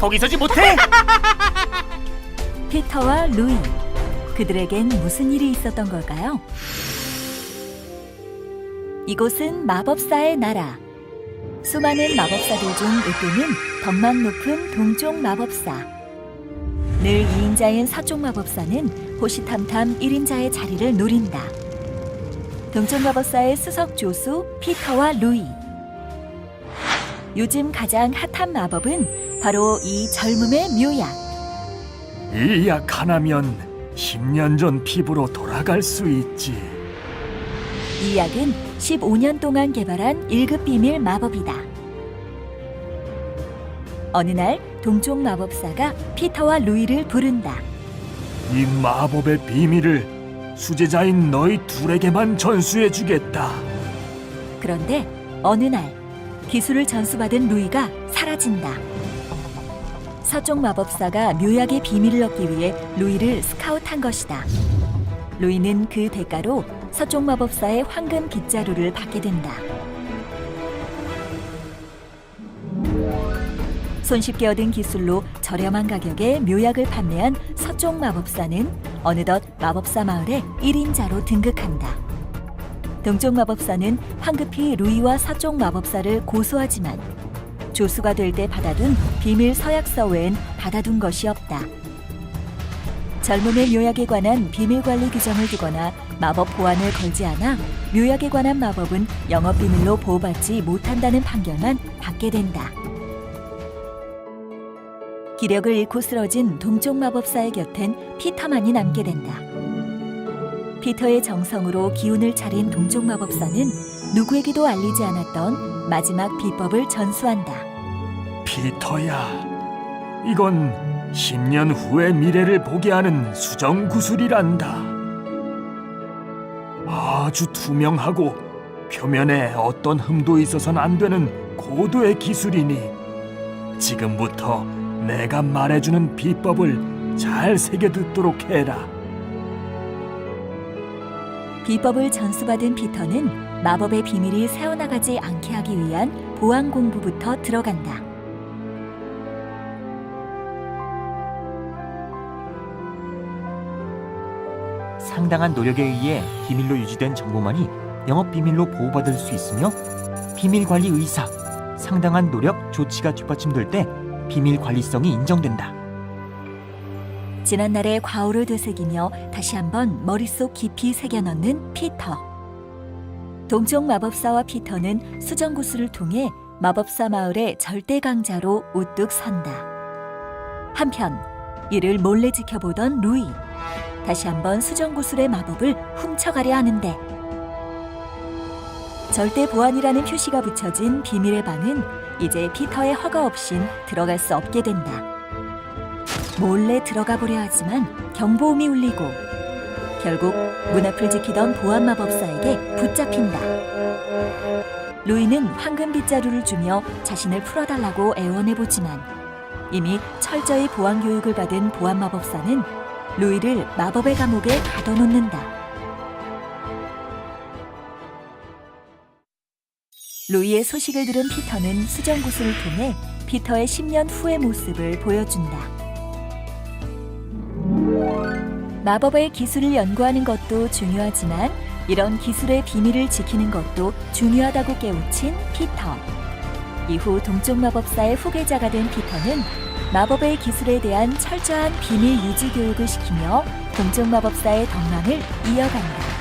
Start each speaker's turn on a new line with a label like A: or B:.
A: 거기 서지 못해.
B: 피터와 루이. 그들에겐 무슨 일이 있었던 걸까요? 이곳은 마법사의 나라. 수많은 마법사들 중 으뜸은 덕망 높은 동쪽 마법사. 늘 2인자인 서쪽 마법사는 호시탐탐 1인자의 자리를 노린다. 동쪽 마법사의 수석 조수 피터와 루이. 요즘 가장 핫한 마법은 바로 이 젊음의 묘약.
C: 이 약 하나면 10년 전 피부로 돌아갈 수 있지.
B: 이 약은 15년 동안 개발한 1급 비밀 마법이다. 어느 날 동쪽 마법사가 피터와 루이를 부른다.
C: 이 마법의 비밀을 수제자인 너희 둘에게만 전수해 주겠다.
B: 그런데 어느 날 기술을 전수받은 루이가 사라진다. 서쪽 마법사가 묘약의 비밀을 얻기 위해 루이를 스카우트한 것이다. 루이는 그 대가로 서쪽 마법사의 황금 빗자루를 받게 된다. 손쉽게 얻은 기술로 저렴한 가격에 묘약을 판매한 서쪽 마법사는 어느덧 마법사 마을의 1인자로 등극한다. 동쪽 마법사는 황급히 루이와 서쪽 마법사를 고소하지만 조수가 될 때 받아둔 비밀 서약서 외엔 받아둔 것이 없다. 젊음의 묘약에 관한 비밀 관리 규정을 두거나 마법 보안을 걸지 않아 묘약에 관한 마법은 영업 비밀로 보호받지 못한다는 판결만 받게 된다. 기력을 잃고 쓰러진 동쪽 마법사의 곁엔 피터만이 남게 된다. 피터의 정성으로 기운을 차린 동쪽 마법사는 누구에게도 알리지 않았던 마지막 비법을 전수한다.
C: 피터야, 이건 10년 후의 미래를 보게 하는 수정 구슬이란다. 아주 투명하고 표면에 어떤 흠도 있어서는 안 되는 고도의 기술이니 지금부터 내가 말해주는 비법을 잘 새겨 듣도록 해라.
B: 비법을 전수받은 피터는 마법의 비밀이 새어나가지 않게 하기 위한 보안 공부부터 들어간다.
A: 상당한 노력에 의해 비밀로 유지된 정보만이 영업 비밀로 보호받을 수 있으며 비밀 관리 의사, 상당한 노력, 조치가 뒷받침될 때 비밀 관리성이 인정된다.
B: 지난날의 과오를 되새기며 다시 한번 머릿속 깊이 새겨넣는 피터. 동쪽 마법사와 피터는 수정구슬을 통해 마법사 마을의 절대 강자로 우뚝 선다. 한편 이를 몰래 지켜보던 루이. 다시 한번 수정구슬의 마법을 훔쳐가려 하는데 절대 보안이라는 표시가 붙여진 비밀의 방은 이제 피터의 허가 없인 들어갈 수 없게 된다. 몰래 들어가 보려 하지만 경보음이 울리고 결국 문 앞을 지키던 보안 마법사에게 붙잡힌다. 루이는 황금 빗자루를 주며 자신을 풀어달라고 애원해 보지만 이미 철저히 보안 교육을 받은 보안 마법사는 루이를 마법의 감옥에 가둬놓는다. 루이의 소식을 들은 피터는 수정구슬을 통해 피터의 10년 후의 모습을 보여준다. 마법의 기술을 연구하는 것도 중요하지만 이런 기술의 비밀을 지키는 것도 중요하다고 깨우친 피터. 이후 동쪽 마법사의 후계자가 된 피터는 마법의 기술에 대한 철저한 비밀 유지 교육을 시키며 동쪽 마법사의 덕망을 이어간다.